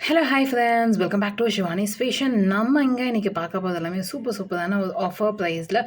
Hello hi friends welcome back to Shivani's fashion நம்ம இங்கே இன்றைக்கி பார்க்க போகிறது எல்லாமே சூப்பர் சூப்பரான ஒரு ஆஃபர் ப்ரைஸில்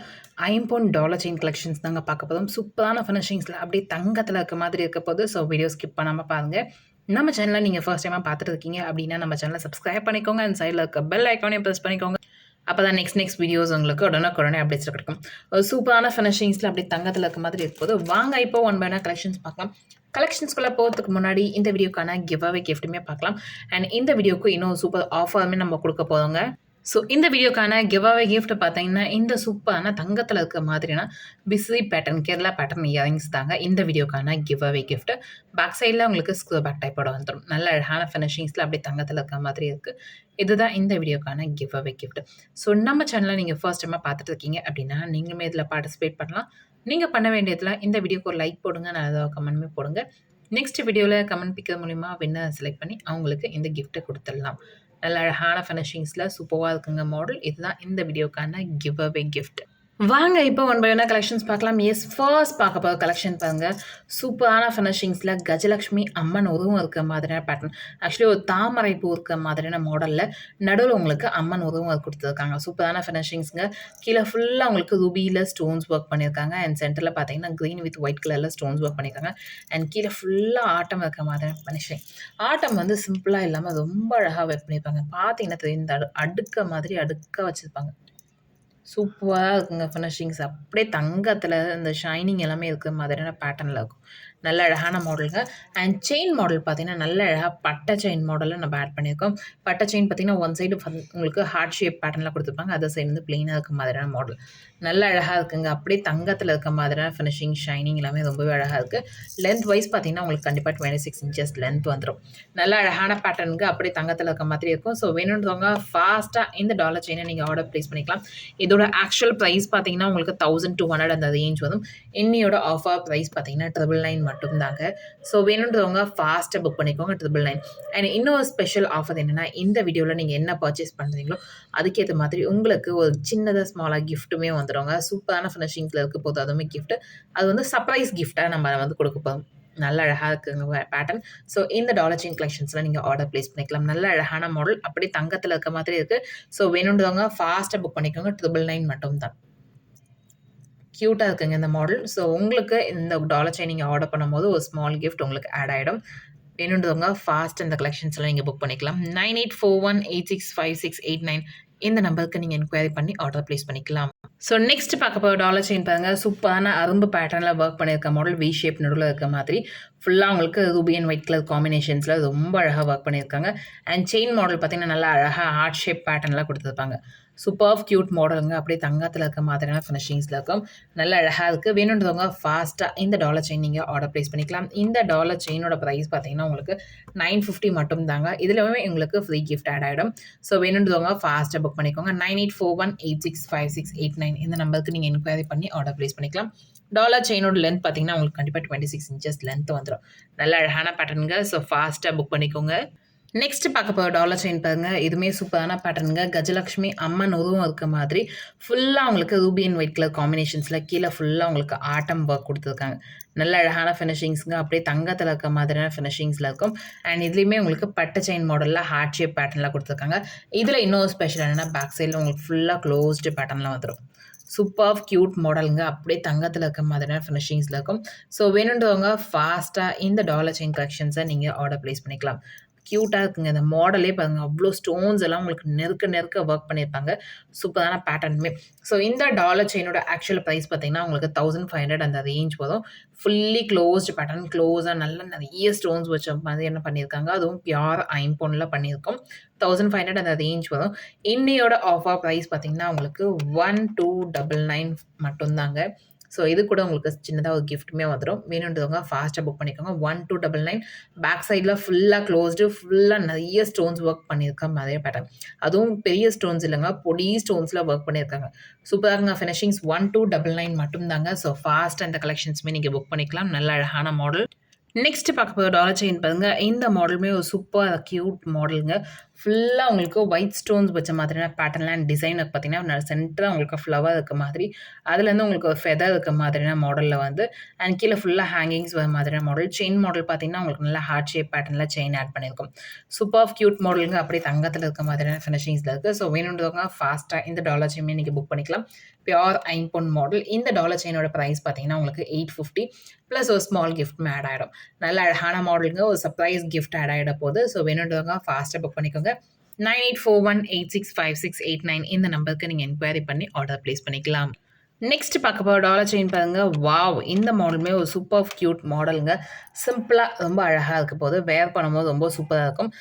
ஐம்பொன் டாலர் செயின் கலெக்ஷன்ஸ் தாங்க பார்க்க போதும் சூப்பரான ஃபினிஷிங்ஸில் அப்படியே தங்கத்தில் இருக்க மாதிரி இருக்க போது ஸோ வீடியோ ஸ்கிப் பண்ணாமல் பாருங்கள் நம்ம சேனலில் நீங்கள் ஃபர்ஸ்ட் டைமாக பார்த்துட்டு இருக்கீங்க அப்படின்னா நம்ம சேனலை சப்ஸ்கிரைப் பண்ணிக்கோங்க. அண்ட் சைடில் இருக்க பெல் ஐக்கானையும் ப்ரெஸ் பண்ணிக்கோங்க. அப்போ தான் நெக்ஸ்ட் நெக்ஸ்ட் வீடியோஸ் உங்களுக்கு உடனே உடனே அப்டேட்ஸ் கிடைக்கும். ஒரு சூப்பரான ஃபினிஷிங்ஸில் அப்படியே தங்கத்தில் இருக்க மாதிரி இருக்கும்போது வாங்க இப்போ ஒன் பை கலெக்ஷன்ஸ் பார்க்கலாம். கலெக்ஷன்ஸ்குள்ளே போகிறதுக்கு முன்னாடி இந்த வீடியோக்கான கிவ் அவே கிஃப்ட்டுமே பார்க்கலாம். அண்ட் இந்த வீடியோக்கு இன்னும் சூப்பர் ஆஃபருமே நம்ம கொடுக்க போதுங்க ஸோ இந்த வீடியோக்கான கிவ் கிஃப்ட் பார்த்தீங்கன்னா இந்த சூப்பரான தங்கத்தில் இருக்க மாதிரியான பிஸ்ரி பேட்டர்ன் கேரளா பேட்டர்ன் இயரிங்ஸ் தாங்க இந்த வீடியோக்கான கிவ் கிஃப்ட் பேக் சைடில் உங்களுக்கு ஸ்க்ரூ பேக் டைப்போட வந்துடும் நல்ல அழகான ஃபினிஷிங்ஸில் அப்படியே தங்கத்தில் இருக்க மாதிரி இருக்குது இதுதான் இந்த வீடியோக்கான கிவ்அவே கிஃப்ட் ஸோ நம்ம சேனலை நீங்கள் ஃபர்ஸ்ட் டைமாக பார்த்துட்டு இருக்கீங்க அப்படின்னா நீங்களுமே இதில் பார்ட்டிசிபேட் பண்ணலாம். நீங்கள் பண்ண வேண்டியதில் இந்த வீடியோக்கு ஒரு லைக் போடுங்க. நல்லதாக கமெண்ட்மே போடுங்க. நெக்ஸ்ட் வீடியோவில் கமெண்ட் பிக்கர் மூலிமா வின்னர் செலக்ட் பண்ணி அவங்களுக்கு இந்த கிஃப்ட்டை கொடுத்துடலாம். நல்ல அழகான ஃபினிஷிங்ஸில் சூப்பராக இருக்குங்க மாடல் இதுதான் இந்த வீடியோக்கான கிவ் அவே கிஃப்ட் வாங்க இப்போ ஒன் பை ஒன்னா கலெக்ஷன்ஸ் பார்க்கலாம். எஸ் ஃபர்ஸ்ட் பார்க்க போகிற கலெக்ஷன் பாருங்க. சூப்பரான ஃபினிஷிங்ஸில் கஜலக்ஷ்மி அம்மன் உருவம் இருக்க மாதிரியான பேட்டர்ன் ஆக்சுவலி ஒரு தாமரை பூ இருக்க மாதிரியான மாடலில் நடுவில் உங்களுக்கு அம்மன் உருவம் கொடுத்துருக்காங்க. சூப்பரான ஃபினிஷிங்ஸுங்க கீழே ஃபுல்லாக உங்களுக்கு ரூபியில் ஸ்டோன்ஸ் ஒர்க் பண்ணியிருக்காங்க. அண்ட் சென்டரில் பார்த்தீங்கன்னா க்ரீன் வித் ஒயிட் கலரில் ஸ்டோன்ஸ் ஒர்க் பண்ணியிருக்காங்க. அண்ட் கீழே ஃபுல்லாக ஆட்டம் இருக்க மாதிரியான ஃபினிஷிங் ஆட்டம் வந்து சிம்பிளாக இல்லாமல் ரொம்ப அழகாக ஒர்க் பண்ணியிருப்பாங்க. பார்த்தீங்கன்னா தெரியும் இந்த அடுக்க மாதிரி அடுக்க வச்சுருப்பாங்க. சூப்பராக இருக்குங்க ஃபினிஷிங்ஸ் அப்படியே தங்கத்தில் இந்த ஷைனிங் எல்லாமே இருக்கிற மாதிரியான பேட்டர்னில் இருக்கும். நல்ல அழகான மாடலுங்க அண்ட் செயின் மாடல் பார்த்தீங்கன்னா நல்ல அழகாக பட்டை செயின் மாடலில் நம்ம ஆட் பண்ணியிருக்கோம். பட்டை செயின் பார்த்தீங்கன்னா ஒன் சைடு உங்களுக்கு ஹார்ட் ஷேப் பேட்டர்னில் கொடுத்துருப்பாங்க. அதர் சைடு வந்து ப்ளெயினாக இருக்க மாதிரியான மாடல் நல்ல அழகாக இருக்குங்க. அப்படியே தங்கத்தில் இருக்க மாதிரியான ஃபினிஷிங் ஷைனிங் எல்லாமே ரொம்பவே அழகாக இருக்குது லென்த் வைஸ் பார்த்தீங்கன்னா உங்களுக்கு கண்டிப்பாக டுவெண்ட்டி சிக்ஸ் இன்ச்சஸ் லென்த் வந்துடும் நல்ல அழகான பேட்டர்னுக்கு அப்படியே தங்கத்தில் இருக்க மாதிரி இருக்கும். ஸோ வேணுன்றவங்க ஃபாஸ்ட்டாக இந்த டாலர் செயினை நீங்கள் ஆர்டர் ப்ளேஸ் பண்ணிக்கலாம். இதோட ஆக்சுவல் ப்ரைஸ் பார்த்தீங்கன்னா உங்களுக்கு தௌசண்ட் டூ ஹண்ட்ரட் அந்த ரேஞ்ச் வரும். இன்னியோட ஆஃபர் ப்ரைஸ் பார்த்தீங்கன்னா ட்ரிபிள் நைன் மட்டும்தாங்க. ஸோ வேணுன்றவங்க ஃபாஸ்ட்டாக புக் பண்ணிக்கோங்க ட்ரிபிள் நைன் அண்ட் இன்னொரு ஸ்பெஷல் ஆஃபர் என்னென்னா இந்த வீடியோவில் நீங்கள் என்ன பர்ச்சேஸ் பண்ணுறீங்களோ அதுக்கேற்ற மாதிரி உங்களுக்கு ஒரு சின்னதாக ஸ்மாலாக கிஃப்ட்டுமே வந்துடுங்க சூப்பரான ஃபினிஷிங்கில் இருக்க போது அதுவுமே கிஃப்ட்டு அது வந்து சர்ப்ரைஸ் கிஃப்ட்டாக நம்ம வந்து கொடுக்க போகிறோம் நல்ல அழகாக இருக்குங்க பேட்டர்ன் ஸோ இந்த டாலர் செயின் கலெக்ஷன்ஸில் நீங்கள் ஆர்டர் ப்ளேஸ் பண்ணிக்கலாம். நல்ல அழகான மாடல் அப்படியே தங்கத்தில் இருக்க மாதிரி இருக்குது ஸோ வேணுன்றவங்க ஃபாஸ்ட்டாக புக் பண்ணிக்கோங்க ட்ரிபிள் நைன் மட்டும் தான் க்யூட்டாக இருக்குங்க இந்த மாடல் ஸோ உங்களுக்கு இந்த டாலர் செயின் நீங்கள் ஆர்டர் பண்ணும்போது ஒரு ஸ்மால் கிஃப்ட் உங்களுக்கு ஆட் ஆகிடும் வேணுன்றவங்க ஃபாஸ்ட் இந்த கலெக்ஷன்ஸ்லாம் நீங்கள் புக் பண்ணிக்கலாம். Nine eight four one eight six five six eight nine இந்த நம்பருக்கு நீங்கள் என்கொயரி பண்ணி ஆர்டர் ப்ளேஸ் பண்ணிக்கலாம். ஸோ நெக்ஸ்ட் பார்க்க போகிற டாலர் செயின் பாருங்கள் சூப்பரான அரும்பு பேட்டர்னில் ஒர்க் பண்ணியிருக்க மாடல் வி ஷேப் நடுவில் இருக்க மாதிரி. ஃபுல்லாக உங்களுக்கு ரூபி அண்ட் ஒயிட் கலர் காம்பினேஷன்ஸில் ரொம்ப அழகாக ஒர்க் பண்ணியிருக்காங்க. அண்ட் செயின் மாடல் பார்த்திங்கன்னா நல்லா அழகாக ஹார்ட் ஷேப் பேட்டர்னில் கொடுத்துருப்பாங்க. சூப்பர் க்யூட் மாடலுங்க அப்படியே தங்கத்தில் இருக்க மாதிரியான ஃபினிஷிங்ஸில் இருக்கும். நல்ல அழகாக இருக்குது வேணுன்றவங்க ஃபாஸ்ட்டாக இந்த டாலர் செயின் நீங்கள் ஆர்டர் ப்ளேஸ் பண்ணிக்கலாம். இந்த டாலர் செயினோட ப்ரைஸ் பார்த்தீங்கன்னா உங்களுக்கு நைன் ஃபிஃப்டி மட்டும் தாங்க. இதுலவே உங்களுக்கு ஃப்ரீ கிஃப்ட் ஆட் ஆகிடும் ஸோ வேணுன்றவங்க ஃபாஸ்ட்டாக புக் பண்ணிக்கோங்க. Nine eight four one eight six five six eight nine இந்த நம்பருக்கு நீங்கள் என்கொயரி பண்ணி ஆர்டர் ப்ளேஸ் பண்ணிக்கலாம். டாலர் செயினோட லென்த் பார்த்தீங்கன்னா உங்களுக்கு கண்டிப்பாக டுவெண்ட்டி சிக்ஸ் இன்ச்சஸ் லென்த் வந்துடும் நல்ல அழகான பேட்டர்னுங்க ஸோ ஃபாஸ்ட்டாக புக் பண்ணிக்கோங்க. நெக்ஸ்ட் பார்க்க போகிற டாலர் செயின் பாருங்க. இதுவுமே சூப்பரான பேட்டர்னுங்க கஜலக்ஷ்மி அம்மன் உருவம் இருக்க மாதிரி ஃபுல்லாக உங்களுக்கு ரூபி அண்ட் ஒயிட் கலர் காம்பினேஷன்ஸில் கீழே ஃபுல்லாக உங்களுக்கு ஆட்டம் ஒர்க் கொடுத்துருக்காங்க. நல்ல அழகான ஃபினிஷிங்ஸுங்க அப்படியே தங்கத்தில் இருக்க மாதிரியான ஃபினிஷிங்ஸில் இருக்கும். அண்ட் இதுலேயுமே உங்களுக்கு பட்டு செயின் மாடலில் ஹார்ட் ஷேப் பேட்டர்னில் கொடுத்துருக்காங்க. இதில் இன்னொரு ஸ்பெஷல் என்னென்னா பேக் சைடில் உங்களுக்கு ஃபுல்லாக க்ளோஸ்டு பேட்டர்னில் வந்துடும் சூப்பர் க்யூட் மாடலுங்க அப்படியே தங்கத்தில் இருக்க மாதிரியான ஃபினிஷிங்ஸில் இருக்கும். ஸோ வேணுன்றவங்க ஃபாஸ்ட்டாக இந்த டாலர் செயின் கலெக்ஷன்ஸை நீங்கள் ஆர்டர் ப்ளேஸ் பண்ணிக்கலாம். க்யூட்டாக இருக்குங்க. இந்த மாடலே பாருங்கள் அவ்வளோ ஸ்டோன்ஸ் எல்லாம் உங்களுக்கு நெருக்க நெருக்க ஒர்க் பண்ணியிருப்பாங்க. சூப்பரான பேட்டர்னுமே ஸோ இந்த டாலர் செயினோட ஆக்சுவல் ப்ரைஸ் பார்த்தீங்கன்னா உங்களுக்கு தௌசண்ட் ஃபைவ் ஹண்ட்ரட் அந்த ரேஞ்ச் வரும் ஃபுல்லி க்ளோஸ்டு பேட்டர்ன் க்ளோஸாக நல்ல நிறைய ஸ்டோன்ஸ் வச்ச மாதிரி என்ன பண்ணியிருக்காங்க அதுவும் பியார் ஐம்பொன்னில் பண்ணியிருக்கோம். தௌசண்ட் ஃபைவ் ஹண்ட்ரட் அந்த ரேஞ்ச் வரும் இன்னையோட ஆஃபர் ப்ரைஸ் பார்த்தீங்கன்னா உங்களுக்கு ஒன் டூ டபுள் நைன் மட்டும்தாங்க. ஸோ இது கூட உங்களுக்கு சின்னதாக ஒரு கிஃப்ட்டுமே வந்துடும் வேணுன்றவங்க ஃபாஸ்ட்டாக புக் பண்ணிக்கோங்க. One two double nine back சைடில் ஃபுல்லாக க்ளோஸ்டு ஃபுல்லாக நிறைய ஸ்டோன்ஸ் ஒர்க் பண்ணியிருக்கேன் நிறைய பேட்டர்ன் அதுவும் பெரிய ஸ்டோன்ஸ் இல்லைங்க பொடி ஸ்டோன்ஸில் ஒர்க் பண்ணியிருக்காங்க. சூப்பராக ஃபினிஷிங்ஸ் ஒன் டூ டபுள் நைன் மட்டும்தாங்க. ஸோ ஃபாஸ்ட் அந்த கலெக்ஷன்ஸுமே நீங்கள் புக் பண்ணிக்கலாம். நல்ல அழகான மாடல் நெக்ஸ்ட் பார்க்க போகிற டாலர் செயின் பாருங்க. இந்த மாடலுமே ஒரு சூப்பர் க்யூட் மாடலுங்க ஃபுல்லாக உங்களுக்கு ஒயிட் ஸ்டோன்ஸ் வச்ச மாதிரியான பேட்டர்ன்லாம் அண்ட் டிசைன் பார்த்தீங்கன்னா சென்டராக உங்களுக்கு ஃப்ளவர் இருக்க மாதிரி அதுலேருந்து உங்களுக்கு ஒரு ஃபெதர் இருக்க மாதிரியான மாடலில் வந்து அண்ட் கீழே ஃபுல்லாக ஹேங்கிங்ஸ் வர மாதிரியான மாடல் செயின் மாடல் பார்த்தீங்கன்னா உங்களுக்கு நல்லா ஹார்ட் ஷேப் பேட்டர்னில் செயின் ஆட் பண்ணியிருக்கும். சூப்பர் க்யூட் மாடலுங்க அப்படியே தங்கத்தில் இருக்க மாதிரியான ஃபினிஷிங்ஸில் இருக்குது ஸோ வேணுன்றவங்க ஃபாஸ்ட்டாக இந்த டாலர் செயின் நீங்கள் புக் பண்ணிக்கலாம். பியோர் ஐம்பொன் மாடல் இந்த டாலர் செயினோட ப்ரைஸ் பார்த்தீங்கன்னா உங்களுக்கு எயிட் ஃபிஃப்டி ப்ளஸ் ஒரு ஸ்மால் கிஃப்ட்மே ஆட் ஆகிடும் நல்ல அழகான மாடலுங்க ஒரு சர்ப்ரைஸ் கிஃப்ட் ஆட் ஆகிட போது ஸோ வேணுன்றவங்க ஃபாஸ்ட்டாக புக் பண்ணிக்கோங்க. Nine eight four one eight six five six eight nine இந்த நம்பருக்கு நீங்கள் என்கொயரி பண்ணி ஆர்டர் ப்ளேஸ் பண்ணிக்கலாம். நெக்ஸ்ட் பார்க்க போகிற டாலர் செயின் பாருங்க. வாவ் இந்த மாடலுமே ஒரு சூப்பர் க்யூட் மாடலுங்க சிம்பிளாக ரொம்ப அழகாக இருக்க போது வேர் பண்ணும்போது ரொம்ப சூப்பராக இருக்கும்.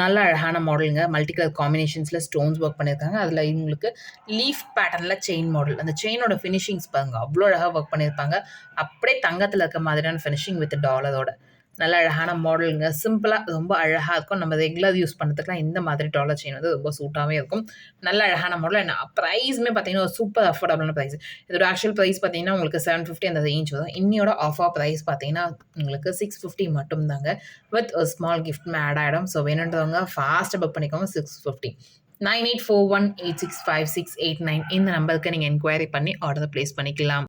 நல்ல அழகான மாடலுங்க மல்டி கலர் காம்பினேஷன்ஸில் ஸ்டோன்ஸ் ஒர்க் பண்ணியிருக்காங்க அதில் இவங்களுக்கு லீஃப் பேட்டர்னில் செயின் மாடல் அந்த செயினோட ஃபினிஷிங்ஸ் பாருங்க. அவ்வளோ அழகாக ஒர்க் பண்ணியிருப்பாங்க அப்படியே தங்கத்தில் இருக்க மாதிரியான ஃபினிஷிங் வித் டாலரோட நல்ல அழகான மாடலுங்க சிம்பிளாக ரொம்ப அழகாக இருக்கும். நம்ம ரெகுலர் யூஸ் பண்ணுறதுக்குலாம் இந்த மாதிரி டாலர் செயின் வந்து ரொம்ப சூட்டாகவே இருக்கும். நல்ல அழகான மாடல் என்ன ப்ரைஸுமே பார்த்தீங்கன்னா ஒரு சூப்பர் அஃபோர்டபுளான ப்ரைஸ் இதோட ஆக்சுவல் ப்ரைஸ் பார்த்தீங்கன்னா உங்களுக்கு செவன் ஃபிஃப்டி அந்த ரேஞ்ச் வரும். இன்னியோட ஆஃபர் ப்ரைஸ் பார்த்தீங்கன்னா உங்களுக்கு சிக்ஸ் ஃபிஃப்டி மட்டும் தாங்க வித் ஒரு ஸ்மால் கிஃப்ட்மே ஆட் ஆகிடும் ஸோ வேணுன்றவங்க ஃபாஸ்ட்டாக புக் பண்ணிக்கோங்க six fifty nine eight four one eight six five six eight nine இந்த நம்பருக்கு நீங்கள் என்கொயரி பண்ணி ஆர்டர் ப்ளேஸ் பண்ணிக்கலாம்.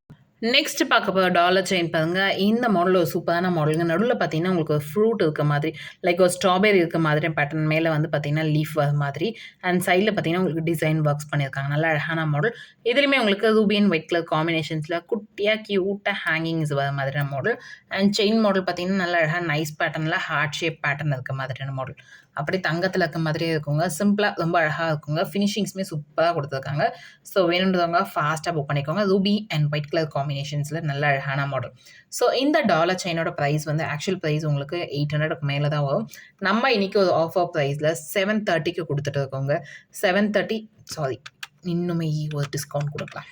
நெக்ஸ்ட் பார்க்க போகிற டாலர் செயின் பாருங்க. இந்த மாடல் ஒரு சூப்பரான மாடலுங்க நடுவில் பார்த்தீங்கன்னா உங்களுக்கு ஒரு ஃப்ரூட் இருக்க மாதிரி லைக் ஒரு ஸ்ட்ராபெரி இருக்க மாதிரி பேட்டர்ன் மேலே வந்து பார்த்தீங்கன்னா லீஃப் வர மாதிரி அண்ட் சைடில் பார்த்தீங்கன்னா உங்களுக்கு டிசைன் ஒர்க்ஸ் பண்ணியிருக்காங்க. நல்ல அழகான மாடல் இதுலேயுமே உங்களுக்கு ரூபி அண்ட் ஒயிட் கலர் காம்பினேஷன்ஸில் குட்டியாக க்யூட்டாக ஹேங்கிங்ஸ் வர மாதிரியான மாடல் அண்ட் செயின் மாடல் பார்த்தீங்கன்னா நல்ல அழகாக நைஸ் பேட்டர்னில் ஹார்ட் ஷேப் பேட்டர்ன் இருக்க மாதிரியான மாடல் அப்படி தங்கத்தில் இருக்க மாதிரியே இருக்குங்க. சிம்பிளாக ரொம்ப அழகாக இருக்குங்க. ஃபினிஷிங்ஸுமே சூப்பராக கொடுத்துருக்காங்க. ஸோ வேணுன்றவங்க ஃபாஸ்ட்டாக புக் பண்ணிக்கோங்க. ரூபி அண்ட் ஒயிட் கலர் காம்பினேஷன்ஸில் நல்ல அழகான மாடல் ஸோ இந்த டாலர் செயினோட ப்ரைஸ் வந்து ஆக்சுவல் ப்ரைஸ் உங்களுக்கு எயிட் ஹண்ட்ரடுக்கு மேலே தான் வரும். நம்ம இன்றைக்கி ஒரு ஆஃபர் ப்ரைஸில் செவன் தேர்ட்டிக்கு கொடுத்துட்டு இருக்கோங்க. செவன் தேர்ட்டி சாரி இன்னுமே ஒரு டிஸ்கவுண்ட் கொடுக்கலாம்.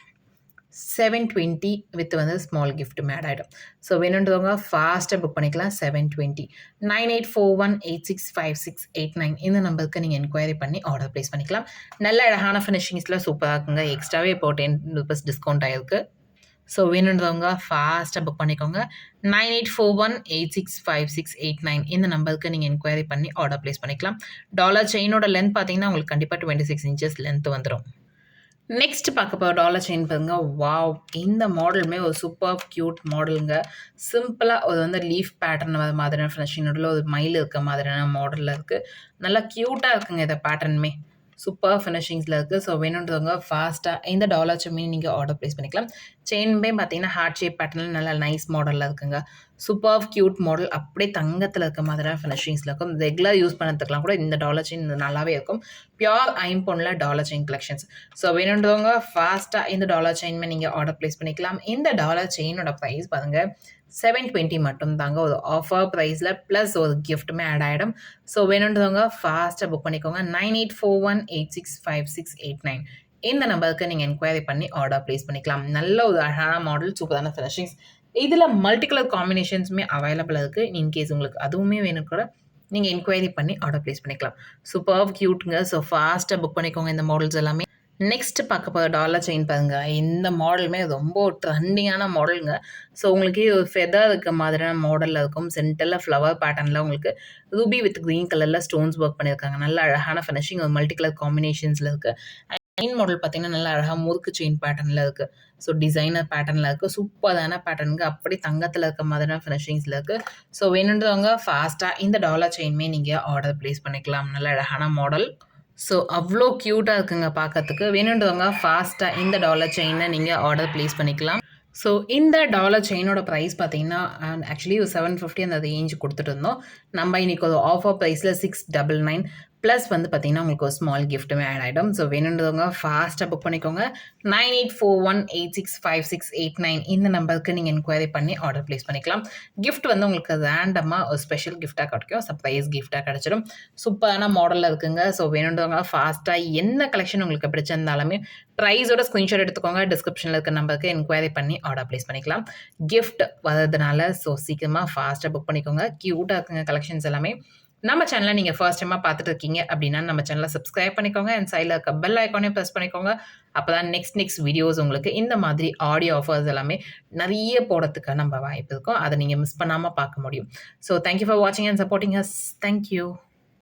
செவன் டுவெண்ட்டி வித் வந்து ஸ்மால் கிஃப்ட் மேட் ஆகிடும் ஸோ வேணுன்றவங்க ஃபாஸ்ட்டாக புக் பண்ணிக்கலாம். Seven twenty nine eight four one eight six five six eight nine இந்த நம்பருக்கு நீங்கள் என்கொயரி பண்ணி ஆர்டர் ப்ளேஸ் பண்ணிக்கலாம். நல்ல அழகான ஃபினிஷிங்ஸில் சூப்பராக இருக்குங்க. எக்ஸ்ட்ராவே இப்போ டென் ருபீஸ் டிஸ்கவுண்ட் ஆகிருக்கு ஸோ வேணுன்றவங்க ஃபாஸ்ட்டாக புக் பண்ணிக்கோங்க. Nine eight four one eight six five six eight nine இந்த நம்பருக்கு நீங்கள் என்கொயரி பண்ணி ஆர்டர் ப்ளேஸ் பண்ணிக்கலாம். டாலர் செயினோட லென்த் பார்த்தீங்கன்னா உங்களுக்கு கண்டிப்பாக டுவெண்ட்டி சிக்ஸ் இன்ச்சஸ் லென்த் வந்துடும் நெக்ஸ்ட் பார்க்க போகிற டாலர் செயின் பாருங்க. வாவ் இந்த மாடலுமே ஒரு சூப்பர் க்யூட் மாடலுங்க சிம்பிளாக ஒரு வந்து லீஃப் பேட்டர்ன் வர மாதிரியான ஃபினிஷிங் நடுவில் ஒரு மயில் இருக்க மாதிரியான மாடலில் இருக்குது நல்லா க்யூட்டாக இருக்குங்க இந்த பேட்டர்னுமே சூப்பர் ஃபினிஷிங்ஸில் இருக்குது ஸோ வேணுன்றவங்க ஃபாஸ்ட்டாக இந்த டாலர் செம்மி நீங்கள் ஆர்டர் ப்ளேஸ் பண்ணிக்கலாம். செயின்மே பார்த்தீங்கன்னா ஹார்ட் ஷேப் பேட்டர்னில் நல்லா நைஸ் மாடலில் இருக்குங்க. சூப்பர் க்யூட் மாடல் அப்படியே தங்கத்தில் இருக்க மாதிரியான ஃபினிஷிங்ஸில் இருக்கும். ரெகுலர் யூஸ் பண்ணுறதுக்கெலாம் கூட இந்த டாலர் செயின் நல்லாவே இருக்கும். பியோர் ஐம்பொனில் டாலர் செயின் கலெக்ஷன்ஸ் ஸோ வேணுன்றவங்க ஃபாஸ்ட்டாக இந்த டாலர் செயின்மே நீங்கள் ஆர்டர் ப்ளேஸ் பண்ணிக்கலாம். இந்த டாலர் செயினோட ப்ரைஸ் பாருங்கள் செவன் டுவெண்ட்டி மட்டும் தாங்க ஒரு ஆஃபர் ப்ரைஸில் ப்ளஸ் ஒரு கிஃப்ட்டுமே ஆட் ஆகிடும் ஸோ வேணுன்றவங்க ஃபாஸ்ட்டாக புக் பண்ணிக்கோங்க. Nine eight four one eight six five six eight nine இந்த நம்பருக்கு நீங்கள் என்கொயரி பண்ணி ஆர்டர் ப்ளேஸ் பண்ணிக்கலாம். நல்ல ஒரு அழகான மாடல் சூப்பரான ஃபினிஷிங்ஸ் இதில் மல்டி கலர் காம்பினேஷன்ஸுமே அவைலபிள் இருக்குது இன்கேஸ் உங்களுக்கு அதுவுமே வேணும் கூட நீங்கள் என்கொயரி பண்ணி ஆர்டர் ப்ளேஸ் பண்ணிக்கலாம். சூப்பர் க்யூட்டுங்க ஸோ ஃபாஸ்ட்டாக புக் பண்ணிக்கோங்க இந்த மாடல்ஸ் எல்லாமே. நெக்ஸ்ட் பார்க்க போகிற டாலர் செயின் பாருங்க. இந்த மாடலுமே ரொம்ப ட்ரெண்டிங்கான மாடலுங்க ஸோ உங்களுக்கு ஒரு ஃபெதர் இருக்க மாதிரியான மாடலில் இருக்கும். சென்டரில் ஃப்ளவர் பேட்டர்னில் உங்களுக்கு ரூபி வித் க்ரீன் கலரில் ஸ்டோன்ஸ் ஒர்க் பண்ணியிருக்காங்க. நல்ல அழகான ஃபினிஷிங் ஒரு மல்டி கலர் காம்பினேஷன்ஸில் இருக்குது செயின் மாடல் பார்த்தீங்கன்னா நல்லா அழகாக முறுக்கு செயின் பேட்டர்னில் இருக்குது ஸோ டிசைனர் பேட்டர்னில் இருக்குது சூப்பரான பேட்டர்னுக்கு அப்படி தங்கத்தில் இருக்க மாதிரியான ஃபினிஷிங்ஸில் இருக்குது ஸோ வேணுன்றவங்க ஃபாஸ்ட்டாக இந்த டாலர் செயின்மே நீங்கள் ஆர்டர் ப்ளேஸ் பண்ணிக்கலாம். நல்ல அழகான மாடல் ஸோ அவ்வளோ க்யூட்டாக இருக்குங்க பார்க்கறதுக்கு வேணுன்றவங்க ஃபாஸ்ட்டாக இந்த டாலர் செயினை நீங்கள் ஆர்டர் ப்ளேஸ் பண்ணிக்கலாம். ஸோ இந்த டாலர் செயினோட ப்ரைஸ் பார்த்தீங்கன்னா ஆக்சுவலி ஒரு செவன் ஃபிஃப்டி அந்த ரேஞ்ச் கொடுத்துட்டு இருந்தோம். நம்ம இன்றைக்கி ஒரு ஆஃபர் ப்ரைஸில் சிக்ஸ் டபுள் நைன் ப்ளஸ் வந்து பார்த்தீங்கன்னா உங்களுக்கு ஒரு ஸ்மால் கிஃப்ட்டுமே ஆட் ஆகிடும் ஸோ வேணுன்றவங்க ஃபாஸ்ட்டாக புக் பண்ணிக்கோங்க. Nine eight four one eight six five six eight nine இந்த நம்பருக்கு நீங்கள் என்கொயரி பண்ணி ஆர்டர் ப்ளேஸ் பண்ணிக்கலாம். கிஃப்ட் வந்து உங்களுக்கு ரேண்டமாக ஒரு ஸ்பெஷல் கிஃப்ட்டாக கிடைக்கும். சர்ப்ரைஸ் கிஃப்ட்டாக கிடச்சிடும். சூப்பரான மாடலில் இருக்குங்க. ஸோ வேணுன்றவங்க ஃபாஸ்ட்டாக என்ன கலெக்ஷன் உங்களுக்கு பிடிச்சிருந்தாலுமே ப்ரைஸோட ஸ்க்ரீன்ஷாட் எடுத்துக்கோங்க. டிஸ்கிரிப்ஷனில் இருக்க நம்பருக்கு என்கொயரி பண்ணி ஆர்டர் ப்ளேஸ் பண்ணிக்கலாம். கிஃப்ட் வரதுனால ஸோ சீக்கிரமாக ஃபாஸ்ட்டாக புக் பண்ணிக்கோங்க. க்யூட்டாக இருக்குங்க கலெக்ஷன்ஸ் எல்லாமே. நம்ம சேனலை நீங்கள் ஃபர்ஸ்ட் டைமாக பார்த்துட்டு இருக்கீங்க அப்படின்னா நம்ம சேனலை சப்ஸ்கிரைப் பண்ணிக்கோங்க அண்ட் சைடில் இருக்க பெல் ஐக்கானே ப்ரெஸ் பண்ணிக்கோங்க. அப்போ தான் நெக்ஸ்ட் நெக்ஸ்ட் வீடியோஸ் உங்களுக்கு இந்த மாதிரி ஆடியோ ஆஃபர்ஸ் எல்லாமே நிறைய போடுறதுக்கு நம்ம வாய்ப்பு இருக்கும். அதை நீங்கள் மிஸ் பண்ணாமல் பார்க்க முடியும். ஸோ தேங்க்யூ ஃபார் வாட்சிங் and supporting us thank you